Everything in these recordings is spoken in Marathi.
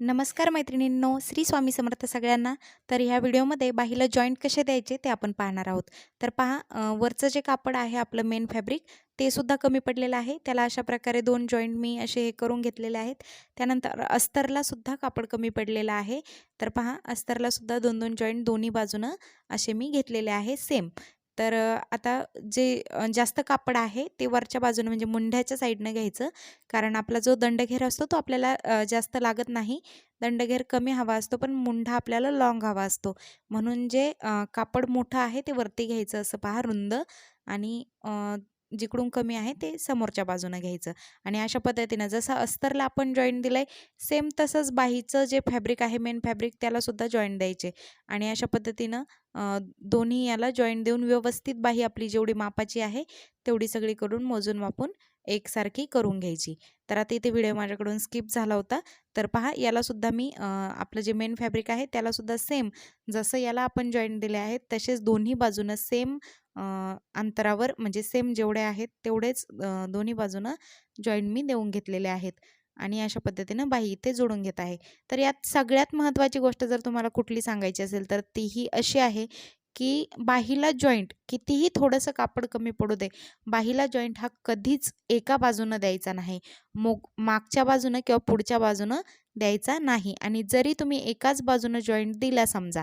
नमस्कार मैत्रिणींनो श्री स्वामी समर्थ सगळ्यांना. तर ह्या व्हिडिओमध्ये बाहीला जॉईंट कसे द्यायचे ते आपण पाहणार आहोत. तर पहा वरचं जे कापड आहे आपलं मेन फॅब्रिक ते सुद्धा कमी पडलेलं आहे. त्याला अशा प्रकारे दोन जॉईंट मी असे हे करून घेतलेले आहेत. त्यानंतर अस्तरला सुद्धा कापड कमी पडलेलं आहे. तर पहा अस्तरला सुद्धा दोन दोन जॉईंट दोन्ही बाजूनं असे मी घेतलेले आहे सेम तर आता जे जास्त कापड आहे ते वरच्या बाजूनं म्हणजे मुंढ्याच्या साईडनं घ्यायचं. कारण आपला जो दंडघेर असतो तो आपल्याला जास्त लागत नाही. दंडघेर कमी हवा असतो पण मुंढा आपल्याला लॉंग हवा असतो. म्हणून जे कापड मोठं आहे ते वरती घ्यायचं असं पहा रुंद. आणि जिकडून कमी आहे ते समोरच्या बाजूनं घ्यायचं. आणि अशा पद्धतीनं जसं अस्तरला आपण जॉईंट दिलं आहे सेम तसंच बाहीचं जे फॅब्रिक आहे मेन फॅब्रिक त्यालासुद्धा जॉईंट द्यायचे. आणि अशा पद्धतीनं दोन्ही याला जॉईंट देऊन व्यवस्थित बाही आपली जेवढी मापाची आहे तेवढी सगळी करून मोजून मापून एकसारखी करून घ्यायची. तर आता इथे व्हिडिओ माझ्याकडून स्किप झाला होता. तर पहा यालासुद्धा मी आपलं जे मेन फॅब्रिक आहे त्यालासुद्धा सेम जसं याला आपण जॉईंट दिले आहेत तसेच दोन्ही बाजूनं सेम अंतरावर म्हणजे सेम जेवढे आहेत तेवढेच दोन्ही बाजूनं जॉईंट मी देऊन घेतलेले आहेत. आणि अशा पद्धतीनं बाही इथे जोडून घेत आहे. तर यात सगळ्यात महत्त्वाची गोष्ट जर तुम्हाला कुठली सांगायची असेल तर तीही अशी आहे की बाहीला जॉईंट कितीही थोडंसं कापड कमी पडू दे बाहीला जॉईंट हा कधीच एका बाजूनं द्यायचा नाही. मोग मागच्या बाजूनं किंवा पुढच्या बाजूनं द्यायचा नाही. आणि जरी तुम्ही एकाच बाजूनं जॉईंट दिला समजा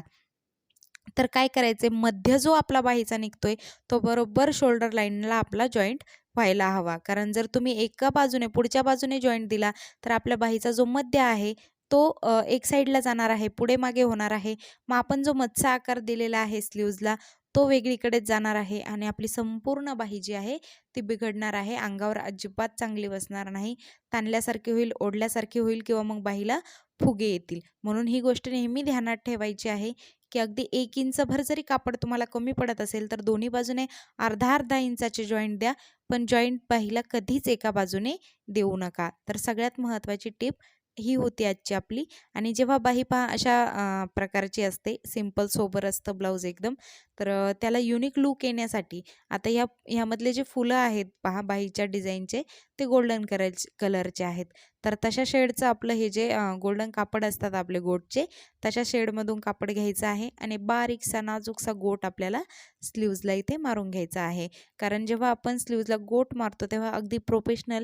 तर काय करायचे मध्य जो आपला बाहीचा निघतोय तो बरोबर शोल्डर लाईनला आपला जॉईंट व्हायला हवा. कारण जर तुम्ही एका बाजूने पुढच्या बाजूने जॉईंट दिला तर आपल्या बाहीचा जो मध्य आहे तो एक साईडला जाणार आहे पुढे मागे होणार आहे. मग आपण जो मत्सा आकार दिलेला आहे स्लीव्जला तो वेगळीकडेच जाणार आहे आणि आपली संपूर्ण बाही जी आहे ती बिघडणार आहे. अंगावर अजिबात चांगली बसणार नाही. ताणल्यासारखी होईल ओढल्यासारखी होईल किंवा मग बाहीला फुगे येतील. म्हणून ही गोष्ट नेहमी ध्यानात ठेवायची आहे. की अगदी एक इंचभर जरी कापड तुम्हाला कमी पडत असेल तर दोन्ही बाजूने अर्धा अर्धा इंचाचे जॉईंट द्या. पण जॉईंट बाहीला कधीच एका बाजूने देऊ नका. तर सगळ्यात महत्त्वाची टिप ही होती आजची आपली. आणि जेव्हा बाही पहा अशा प्रकारची असते. सिंपल सोबर असतं ब्लाऊज एकदम. तर त्याला युनिक लूक येण्यासाठी आता ह्या ह्यामधले जे फुलं आहेत पहा बाहीच्या डिझाईनचे ते गोल्डन कलर कलरचे आहेत. तर तशा शेडचं आपलं हे जे गोल्डन कापड असतात आपले गोटचे तशा शेडमधून कापड घ्यायचं आहे आणि बारीकसा नाजूकसा गोट आपल्याला स्लीव्जला इथे मारून घ्यायचा आहे. कारण जेव्हा आपण स्लीव्जला गोट मारतो तेव्हा अगदी प्रोफेशनल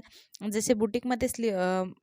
जसे बुटीकमध्ये स्ली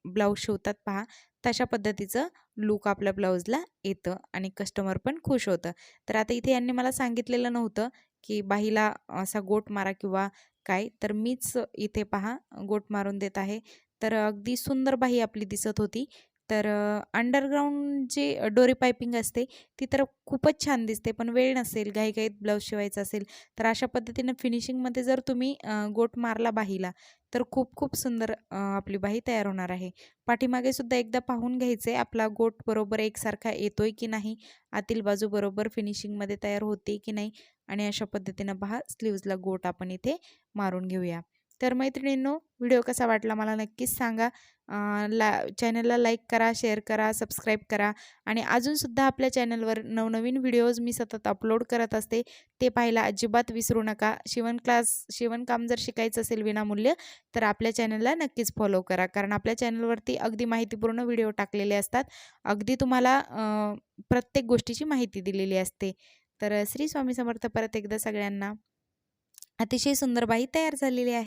ब्लाऊज शिवतात पहा तशा पद्धतीचं लूक आपल्या ब्लाऊजला येतं आणि कस्टमर पण खुश होतं. तर आता इथे यांनी मला सांगितलेलं नव्हतं की बाहीला असा गोट मारा किंवा काय तर मीच इथे पहा गोट मारून देत आहे. तर अगदी सुंदर बाही आपली दिसत होती. तर अंडरग्राऊंड जे डोरी पायपिंग असते ती तर खूपच छान दिसते पण वेळ नसेल घाई घाईत ब्लाऊज शिवायचा असेल तर अशा पद्धतीनं फिनिशिंगमध्ये जर तुम्ही गोट मारला बाहीला तर खूप खूप सुंदर आपली बाही तयार होणार आहे. पाठीमागे सुद्धा एकदा पाहून घ्यायचे आपला गोट बरोबर एकसारखा येतोय की नाही आतील बाजू बरोबर फिनिशिंगमध्ये तयार होते की नाही आणि अशा पद्धतीनं पहा स्लीव्जला गोट आपण इथे मारून घेऊया. तर मैत्रिणींनो व्हिडिओ कसा वाटला मला नक्कीच सांगा. ला चॅनलला लाईक करा शेअर करा सबस्क्राईब करा आणि अजूनसुद्धा आपल्या चॅनलवर नवनवीन व्हिडिओज मी सतत अपलोड करत असते ते पाहायला अजिबात विसरू नका. शिवण क्लास शिवणकाम जर शिकायचं असेल विनामूल्य तर आपल्या चॅनलला नक्कीच फॉलो करा. कारण आपल्या चॅनलवरती अगदी माहितीपूर्ण व्हिडिओ टाकलेले असतात. अगदी तुम्हाला प्रत्येक गोष्टीची माहिती दिलेली असते. तर श्री स्वामी समर्थ परत एकदा सगळ्यांना. अतिशय सुंदर बाई तयार झालेली आहे.